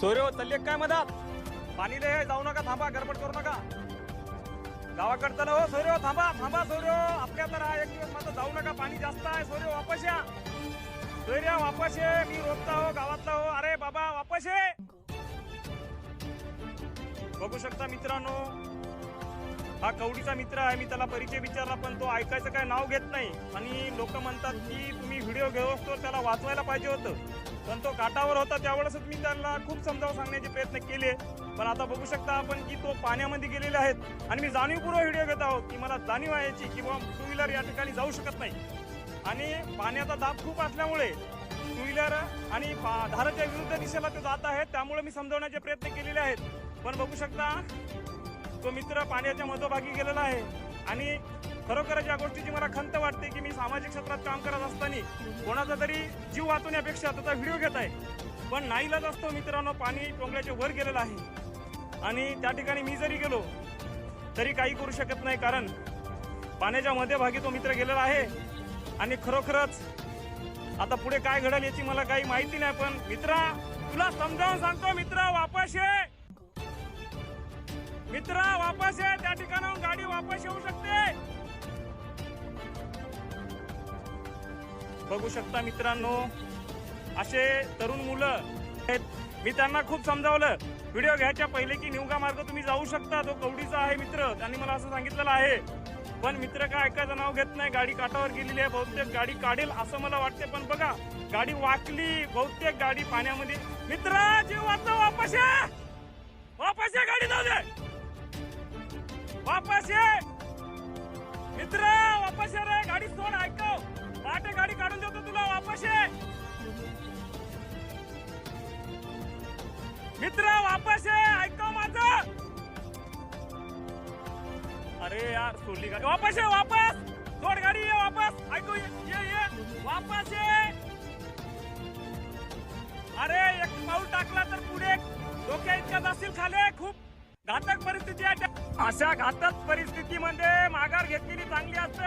सोयरे चालले काय मधात? पाणी दे जाऊ नका थांबा गडबड करू नका. गावाकडचं ना हो सोयरे थांबा थांबा सोयरे आपल्या तर एक दिवस माझं जाऊ नका पाणी जास्त आहे सोयरे वापस या. सोयरे वापस ये मी रोजता हो गावातला हो. अरे बाबा वापस ये. बघू शकता मित्रांनो हा कवडीचा मित्र आहे मी त्याला परिचय विचारला पण तो ऐकायचं काय नाव घेत नाही. आणि लोक म्हणतात की तुम्ही व्हिडिओ घेऊ असतो त्याला वाचवायला पाहिजे होतं. पण तो काटावर होता त्यावेळेसच मी त्याला खूप समजावून सांगण्याचे प्रयत्न केले. पण आता बघू शकता आपण की तो पाण्यामध्ये गेलेले आहेत. आणि मी जाणीवपूर्वक व्हिडिओ घेत आहोत की मला जाणीव आहे याची की बाबा टू व्हीलर या ठिकाणी जाऊ शकत नाही. आणि पाण्याचा दाब खूप असल्यामुळे टू व्हीलर आणि पा- धाराच्या विरुद्ध दिशेला ते जात आहेत त्यामुळे मी समजवण्याचे प्रयत्न केलेले आहेत. पण बघू शकता तो मित्र पाण्याच्या मधोभागी गेलेला आहे. आणि खरोखरच या गोष्टीची मला खंत वाटते की मी सामाजिक क्षेत्रात काम करत असताना कोणाचा तरी जीव वाचवण्यापेक्षा त्याचा व्हिडिओ घेत आहे. पण नाहीलाच असतो मित्रांनो पाणी टोंगल्याच्या वर गेलेलं आहे. आणि त्या ठिकाणी मी जरी गेलो तरी काही करू शकत नाही कारण पाण्याच्या मध्यभागी तो मित्र गेलेला आहे. आणि खरोखरच आता पुढे काय घडेल याची मला काही माहिती नाही पण मित्रा तुला समजावून सांगतो मित्र वापस ये! वापस ये. त्या ठिकाणाहून गाडी वापस येऊ शकते. बघू शकता मित्रांनो असे तरुण मुलं मी त्यांना खूप समजावलं. व्हिडिओ घ्यायच्या पहिले की निवगा मार्ग तुम्ही जाऊ शकता. तो कवडीचा आहे मित्र. त्यांनी मला असं सांगितलेलं आहे. पण मित्र काय ऐकायचं नाव घेत नाही. गाडी काठावर गेलेली आहे. बहुतेक गाडी काढेल असं मला वाटते पण बघा गाडी वाकली. बहुतेक गाडी पाण्यामध्ये. मित्र जीव वाचतो वापस या. वापस या गाडी जाऊ दे मित्र वापस ये! ऐकव माझ! अरे यार सोडली गाडी. वापस ये वापस! सोड गाडी ये वापस! ऐकू ये ये ये! वापस ये! अरे एक पाऊल टाकला तर पुढे डोक्या इतका जाशील खाले खूप घातक परिस्थिती आहे त्या- अशा घातक परिस्थितीमध्ये माघार घेतलेली चांगली असते.